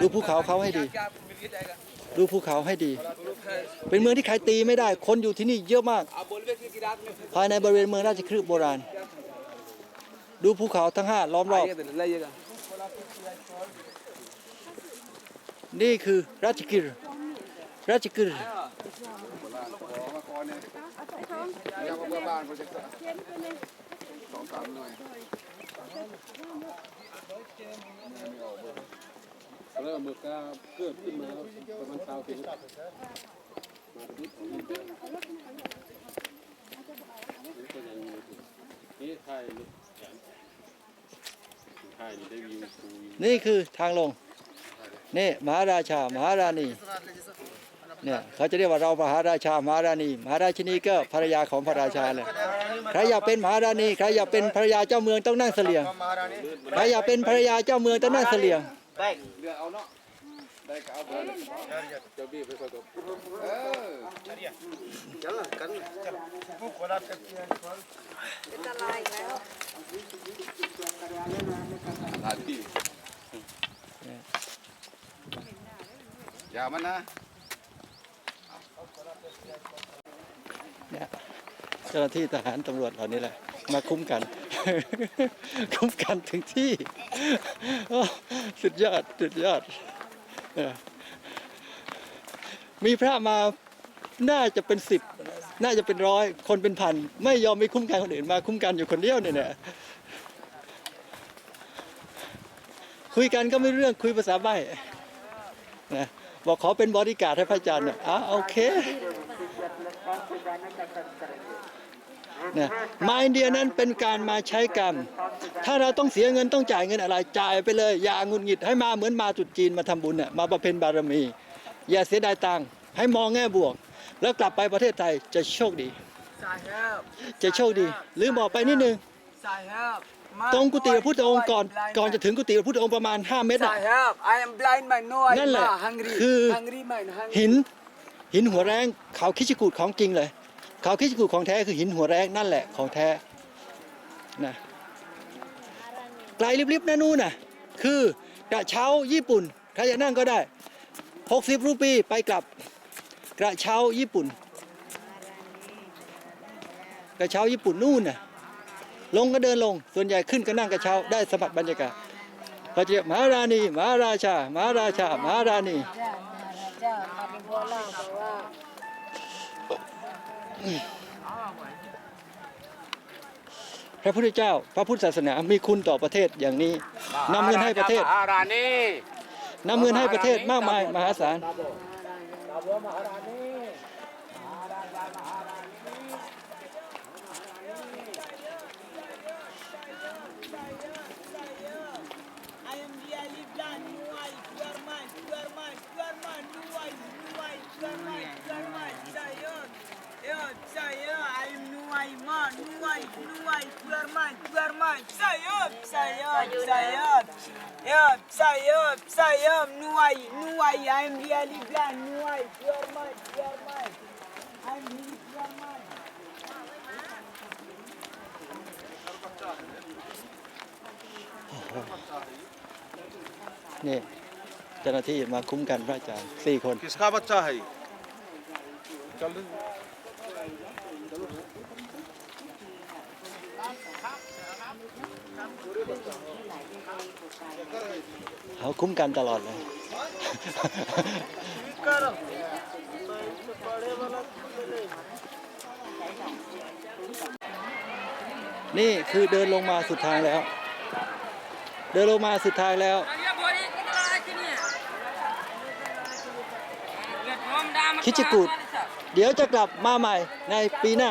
ดูภูเขาเขาให้ดี ดูภูเขาให้ดี เป็นเมืองที่ใครตีไม่ได้ คนอยู่ที่นี่เยอะมาก ภายในบริเวณเมืองราชคฤห์โบราณ ดูภูเขาทั้งห้าล้อมรอบ นี่คือราชกิรราชกิรเดี๋ยวมาเบื่อบ้านเขาจะสองสามหน่อย เริ่มมือก็เกิดขึ้นมาประมาณเช้าถึงมาที่ของนี่ก็ยังนี่ไทยไทยนี่ได้วิวคูวิวนี่คือทางลง นี่มหาราชามหาราณีเนี่ยเขาจะเรียกว่าเรามหาราชามหาราณีมหาราชินีก็ภรรยาของพระราชาเลยใครอยากเป็นมหาราณีใครอยากเป็นภรรยาเจ้าเมืองต้องนั่งเสลียงใครอยากเป็นภรรยาเจ้าเมืองต้องนั่งเสลียง เรือเอาเนาะได้ก็เอาไปเจ้าบี้ไปก่อนเออจังกันผู้คนละเป็นหลายปีอย่ามันนะเนี่ยเจ้าหน้าที่ทหารตำรวจเหล่านี้แหละมาคุ้มกัน คุ้มกันถึงที่ สุดยอด สุดยอด มีพระมาน่าจะเป็นสิบ น่าจะเป็นร้อย คนเป็นพัน ไม่ยอมไม่คุ้มกันคนอื่นมาคุ้มกันอยู่คนเดียวเนี่ยคุยกันก็ไม่เรื่องคุยภาษาใบ้นะบอกขอเป็นบริการให้พระอาจารย์เนี่ยอะโอเค นี่ยมาอินเดียนั้นเป็นการมาใช้กรรม ถ้าเราต้องเสียเงินต้องจ่ายเงินอะไรจ่ายไปเลย อย่าหงุดหงิดให้มาเหมือนมาตรุษจีนมาทำบุญเนี่ยมาประเพณบารมี อย่าเสียดายตังค์ให้มองแง่บวก แล้วกลับไปประเทศไทยจะโชคดี จะโชคดี หรือบอกไปนิดนึงตรงกุฏิพระพุทธองค์ก่อนก่อนจะถึงกุฏิพระพุทธองค์ประมาณ 5 เมตรน่ะ Sahab, I am blind man. No, I นั่ am นแหละ not hungry. คือ hungry man. Hungry. หินหินหัวแรงเขาคิชกูดของจริงเลย เขาคิชกูดของแท้คือหินหัวแรงนั่นแหละของแท้นะไกลลิบๆนะนู่นน่ะคือกระเช้าญี่ปุ่นใครจะนั่งก็ได้ 60 รูปีไปกลับกระเช้าญี่ปุ่น กระเช้าญี่ปุ่นนู่นน่ะลงก็เดินลง ส่วนใหญ่ขึ้นก็นั่งกระเช้าได้สัมผัสบรรยากาศเขาจะเรียกมหาราณีมหาราชามหาราชามหาราณี พระพุทธเจ้า พระพุทธศาสนามีคุณต่อประเทศอย่างนี้นำเงินให้ประเทศมหาราณีนำเงินให้ประเทศมากมายมหาศาล Dubai, Duerman, Duerman, Sayop, Sayop, Sayop. Yup, Sayop, Sayop, Nuai, Nuai, I'm really glad, Nuai, Duerman, Duerman. I'm really Duerman. Yeah. จ้าหน้าที่มาคุ้มกันพระอาจารย์สี่คนกิสข้าบัชชาให้ เขาคุ้มกันตลอดเลยนี่คือเดินลงมาสุดทางแล้ว เดินลงมาสุดทางแล้วคิจะกูดเดี๋ยวจะกลับมาใหม่ในปีหน้า